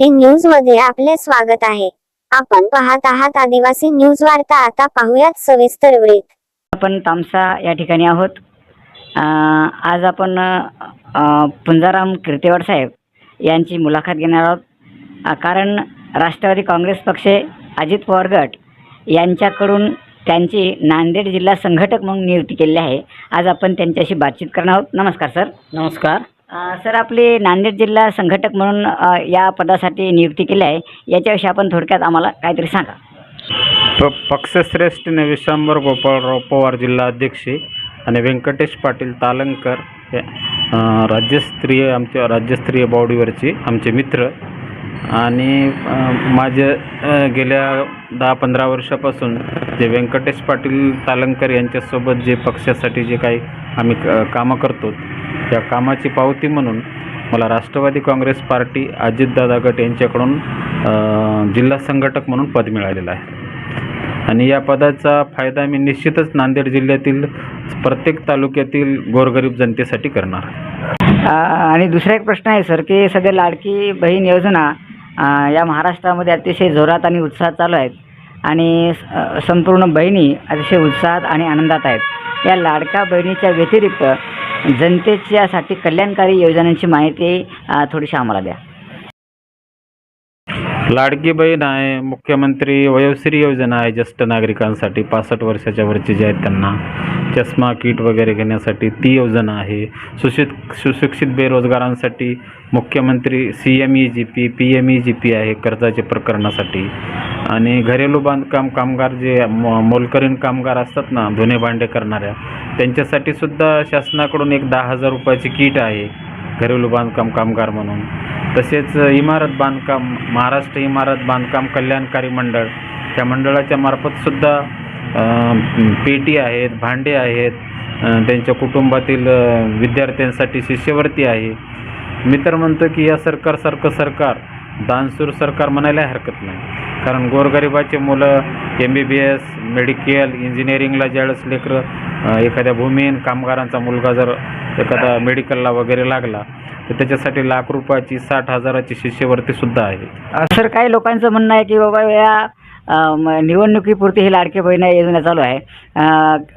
Eighteen न्यूजमध्ये आपले स्वागत आहे. आपण पाहत आहात आदिवासी न्यूज वार्ता. आता पाहुयात सविस्तर वृत्त आपण तामसा या ठिकाणी आहोत. अ, आज आपण अ, पुंजाराम कीर्तिवाड साहेब यांची मुलाखत घेणार आहोत. अ, कारण राष्ट्रवादी काँग्रेस पक्ष अजित पवार गट यांच्याकडून त्यांची नांदेड जिल्हा संघटक म्हणून नियुक्ती केलेली आहे. आज आपण त्यांच्याशी बातचीत करणार आहोत. नमस्कार सर. नमस्कार. सर आपले नांदेड जिल्हा संघटक म्हणून या पदासाठी नियुक्ती केली आहे. याच्याविषयी आपण थोडक्यात आम्हाला काहीतरी सांगा. प पक्षश्रेष्ठ विश्वांबर गोपाळराव पवार जिल्हा अध्यक्ष आणि व्यंकटेश पाटील तालंकर हे, राज्यस्तरीय आमच्या राज्यस्तरीय बॉडीवरचे आमचे मित्र आणि माझे गेल्या दहा पंधरा वर्षापासून जे व्यंकटेश पाटील तालंकर यांच्यासोबत जे पक्षासाठी जे काही आम्ही क कामं करतो त्या कामाची पावती म्हणून मला राष्ट्रवादी काँग्रेस पार्टी अजितदादा गट यांच्याकडून जिल्हा संघटक म्हणून पद मिळालेलं आहे. आणि या पदाचा फायदा मी निश्चितच नांदेड जिल्ह्यातील प्रत्येक तालुक्यातील गोरगरीब जनतेसाठी करणार आणि दुसरा एक प्रश्न आहे सर की सध्या लाडकी बहीण योजना या महाराष्ट्रामध्ये अतिशय जोरात आणि उत्साहात चालू आहेत. आणि संपूर्ण बहिणी अतिशय उत्साहात आणि आनंदात आहेत. या लाडक्या बहिणीच्या व्यतिरिक्त जनतेच्यासाठी कल्याणकारी योजनांची माहिती थोडीशी आम्हाला द्या. लाडकी बहीण आहे मुख्यमंत्री वयोश्री योजना आहे ज्येष्ठ नागरिकांसाठी पासष्ट वर्षाच्या वरचे जे आहेत त्यांना. चष्मा किट वगैरे घेण्यासाठी ती योजना आहे. सुशित सुशिक्षित बेरोजगारांसाठी मुख्यमंत्री C M E G P P M E G P आहे कर्जाच्या प्रकरणासाठी. आणि घरेलू बांधकाम कामगार जे मो मोलकरीण कामगार असतात ना धुणे भांडे करणाऱ्या त्यांच्यासाठी सुद्धा शासनाकडून एक दहा हजार रुपयाची किट आहे. घरेलू बांधकाम कामगार म्हणून. तसेच इमारत बांधकाम महाराष्ट्र इमारत बांधकाम कल्याणकारी मंडळ त्या मंडळाच्या मार्फतसुद्धा पेटी आहेत भांडे आहेत. त्यांच्या कुटुंबातील विद्यार्थ्यांसाठी शिष्यवृत्ती आहे. मी तर म्हणतो की या सरकारसारखं सरकार दानसूर सरकार म्हणायला हरकत नाही. कारण गोरगरिबाचे मुलं M B B S medical इंजिनिअरिंगला ज्यावेळेस लेकरं एखाद्या भूमीहीन कामगारांचा मुलगा जर एखादा मेडिकलला वगैरे लागला तर त्याच्यासाठी लाख रुपयाची साठ हजाराची शिष्यवृत्तीसुद्धा आहे. सर काही लोकांचं म्हणणं आहे की बाबा या निवडणुकीपुरती ही लाडकी बहीण योजना चालू आहे.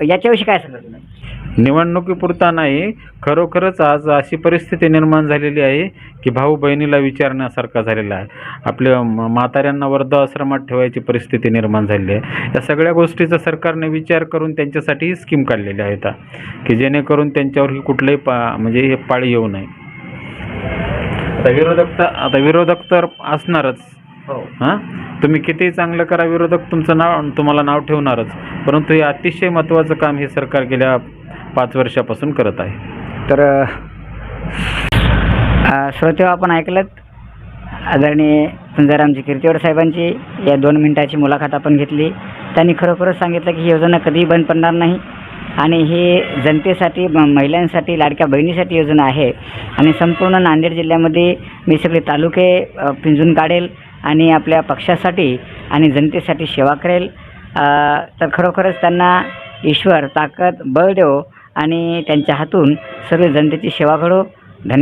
याच्याविषयी काय सांगत तुम्ही? निवडणुकीपुरता नाही खरोखरच आज अशी परिस्थिती निर्माण झालेली आहे की भाऊ बहिणीला विचारण्यासारखा झालेला आहे. आपल्या म- म्हाताऱ्यांना वृद्धाश्रमात ठेवायची परिस्थिती निर्माण झालेली आहे. या सगळ्या गोष्टीचा सरकारने विचार करून त्यांच्यासाठी ही स्कीम काढलेली आहेत. की जेणेकरून त्यांच्यावरही कुठलंही पा म्हणजे हे पाळी येऊ नये. आता विरोधक तर आता विरोधक तर असणारच. हो. हां? तुम्ही कितीही चांगलं करा विरोधक तुमचं नाव तुम्हाला नाव ठेवणारच. परंतु हे अतिशय महत्त्वाचं काम हे सरकार गेल्या पाच वर्षापासून करत आहे. तर श्रोते आपण ऐकलं आदरणीय पुंजारामजी कीर्तिवड साहेबांची या दोन मिनिटाची मुलाखत आपण घेतली. त्यांनी खरोखरच सांगितलं की ही योजना कधीही बंद पडणार नाही. आणि ही जनतेसाठी महिलांसाठी लाडक्या बहिणीसाठी योजना आहे. आणि संपूर्ण नांदेड जिल्ह्यामध्ये मी सगळे तालुके पिंजून काढेल. आणि आपल्या पक्षासाठी आणि जनतेसाठी सेवा करेल. तर खरोखरच त्यांना ईश्वर ताकद बळ देवो आणि त्यांच्या हातून सर्व जनतेची सेवा घडो. धन्यवाद.